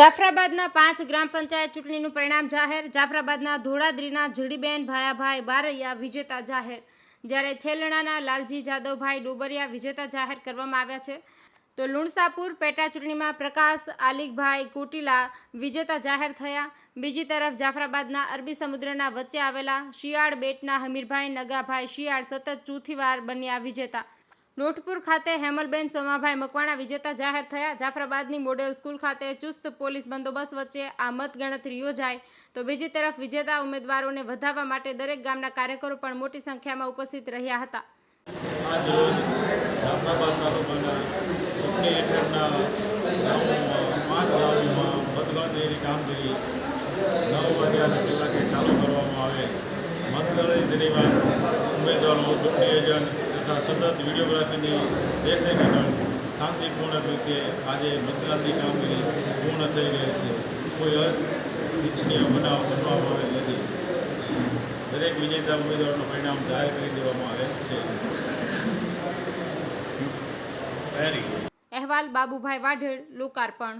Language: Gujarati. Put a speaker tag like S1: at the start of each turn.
S1: જાફરાબાદના પાંચ ગ્રામ પંચાયત ચૂંટણીનું પરિણામ જાહેર. જાફરાબાદના ધોળાદ્રીના ઝીડીબેન ભાયાભાઈ બારૈયા વિજેતા જાહેર. જ્યારે છેલણાના લાલજી જાદવભાઈ ડોબરિયા વિજેતા જાહેર કરવામાં આવ્યા છે. તો લુણસાપુર પેટા ચૂંટણીમાં પ્રકાશ આલિકભાઈ કોટીલા વિજેતા જાહેર થયા. બીજી તરફ જાફરાબાદના અરબી સમુદ્રના વચ્ચે આવેલા શિયાળ બેટના હમીરભાઈ નગાભાઈ શિયાળ સતત ચોથી વાર બન્યા વિજેતા. લોટપુર ખાતે હેમલબેન સોમાભાઈ મકવાણા વિજેતા જાહેર થયા. જાફરાબાદની મોડેલ સ્કૂલ ખાતે ચુસ્ત પોલીસ બંદોબસ્ત વચ્ચે આ મતગણતરી યોજાઈ. તો બીજી તરફ વિજેતા ઉમેદવારોને વધાવવા માટે દરેક ગામના કાર્યકરો પણ મોટી સંખ્યામાં ઉપસ્થિત રહ્યા હતા.
S2: ઉમેદવારો, ચૂંટણી એજન્ટ તથા સતત વિડીયોગ્રાફીની દેખરેખ હેઠળ શાંતિપૂર્ણ રીતે આજે મતદાનની કામગીરી પૂર્ણ થઈ રહી છે. કોઈ અનિચ્છનીય બનાવ બનવામાં આવેલ નથી. દરેક વિજેતા ઉમેદવારનું પરિણામ જાહેર કરી દેવામાં આવે છે.
S1: અહેવાલ બાબુભાઈ વાઢેળ લોકાર્પણ.